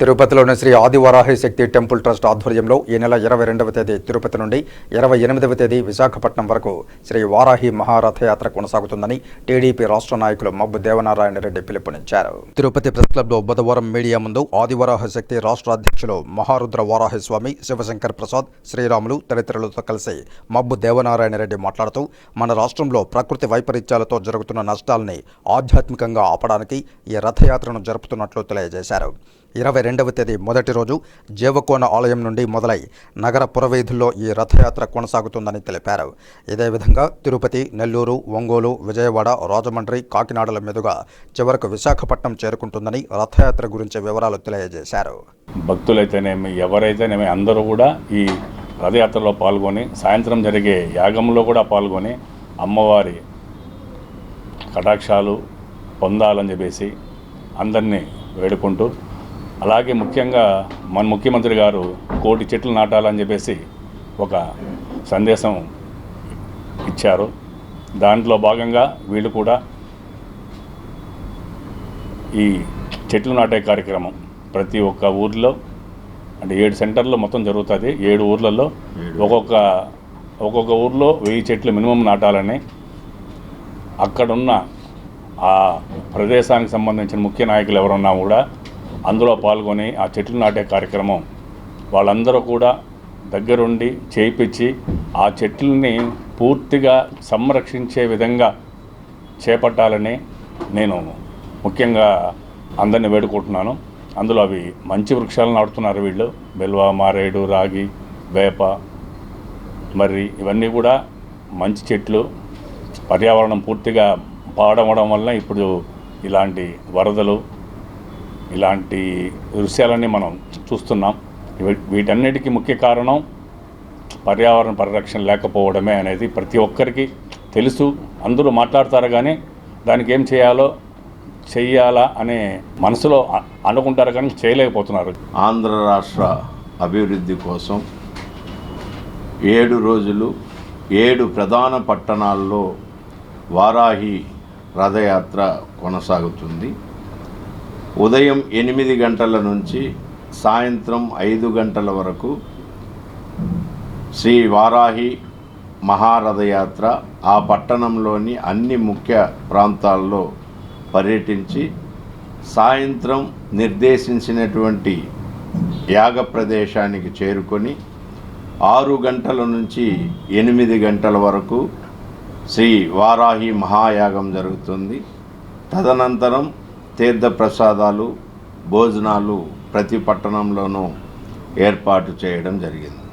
తిరుపతిలోని Sri Adivarahi Shakti temple trust ఆధ్వర్యంలో ఈ నెల ఇరవై రెండవ తేదీ తిరుపతి నుండి ఇరవై ఎనిమిదవ తేదీ విశాఖపట్నం వరకు శ్రీ వారాహి మహారథయాత్ర కొనసాగుతుందని టీడీపీ రాష్ట్ర నాయకులు మబ్బు దేవనారాయణ రెడ్డి పిలుపునిచ్చారు. తిరుపతి ప్రెస్ క్లబ్లో బుధవారం మీడియా ముందు ఆదివరాహ శక్తి రాష్ట్ర అధ్యక్షులు మహారుద్ర వారాహి స్వామి శివశంకర్ ప్రసాద్ శ్రీరాములు తదితరులతో కలిసి మబ్బు దేవనారాయణ రెడ్డి మాట్లాడుతూ మన రాష్ట్రంలో ప్రకృతి వైపరీత్యాలతో జరుగుతున్న నష్టాల్ని ఆధ్యాత్మికంగా ఆపడానికి ఈ రథయాత్రను జరుపుతున్నట్లు తెలియజేశారు. ఇరవై రెండవ తేదీ మొదటి రోజు జీవకోన ఆలయం నుండి మొదలై నగర పురవీధుల్లో ఈ రథయాత్ర కొనసాగుతుందని తెలిపారు. ఇదే విధంగా తిరుపతి నెల్లూరు ఒంగోలు విజయవాడ రాజమండ్రి కాకినాడల మీదుగా చివరకు విశాఖపట్నం చేరుకుంటుందని రథయాత్ర గురించి వివరాలు తెలియజేశారు. భక్తులైతేనేమి ఎవరైతేనేమి అందరూ కూడా ఈ రథయాత్రలో పాల్గొని సాయంత్రం జరిగే యాగంలో కూడా పాల్గొని అమ్మవారి కటాక్షాలు పొందాలని చెప్పేసి అందరినీ వేడుకుంటూ అలాగే ముఖ్యంగా మన ముఖ్యమంత్రి గారు కోటి చెట్లు నాటాలని చెప్పేసి ఒక సందేశం ఇచ్చారు. దాంట్లో భాగంగా వీళ్ళు కూడా ఈ చెట్లు నాటే కార్యక్రమం ప్రతి ఒక్క ఊర్లో అంటే ఏడు సెంటర్లో మొత్తం జరుగుతుంది. ఏడు ఊర్లలో ఒక్కొక్క ఒక్కొక్క ఊర్లో వెయ్యి చెట్లు మినిమం నాటాలని అక్కడున్న ఆ ప్రదేశానికి సంబంధించిన ముఖ్య నాయకులు ఎవరున్నా కూడా అందులో పాల్గొని ఆ చెట్లు నాటే కార్యక్రమం వాళ్ళందరూ కూడా దగ్గరుండి చేయించి ఆ చెట్లని పూర్తిగా సంరక్షించే విధంగా చేపట్టాలని నేను ముఖ్యంగా అందరిని వేడుకుంటున్నాను. అందులో అవి మంచి వృక్షాలు నాటుతున్నారు వీళ్ళు. బెల్వ మారేడు రాగి వేప మరి ఇవన్నీ కూడా మంచి చెట్లు. పర్యావరణం పూర్తిగా పాడవడం వల్ల ఇప్పుడు ఇలాంటి వరదలు ఇలాంటి దృశ్యాలన్నీ మనం చూస్తున్నాం. వీటన్నిటికీ ముఖ్య కారణం పర్యావరణ పరిరక్షణ లేకపోవడమే అనేది ప్రతి ఒక్కరికి తెలుసు. అందరూ మాట్లాడతారు కానీ దానికి ఏం చేయాలో చెయ్యాలా అనే మనసులో అనుకుంటారు కానీ చేయలేకపోతున్నారు. ఆంధ్ర రాష్ట్ర అభివృద్ధి కోసం ఏడు రోజులు ఏడు ప్రధాన పట్టణాల్లో వారాహి రథయాత్ర కొనసాగుతుంది. ఉదయం ఎనిమిది గంటల నుంచి సాయంత్రం ఐదు గంటల వరకు శ్రీ వారాహి మహారథయాత్ర ఆ పట్టణంలోని అన్ని ముఖ్య ప్రాంతాల్లో పర్యటించి సాయంత్రం నిర్దేశించినటువంటి యాగ ప్రదేశానికి చేరుకొని ఆరు గంటల నుంచి ఎనిమిది గంటల వరకు శ్రీ వారాహి మహాయాగం జరుగుతుంది. తదనంతరం తీర్థప్రసాదాలు భోజనాలు ప్రతి పట్టణంలోనూ ఏర్పాటు చేయడం జరిగింది.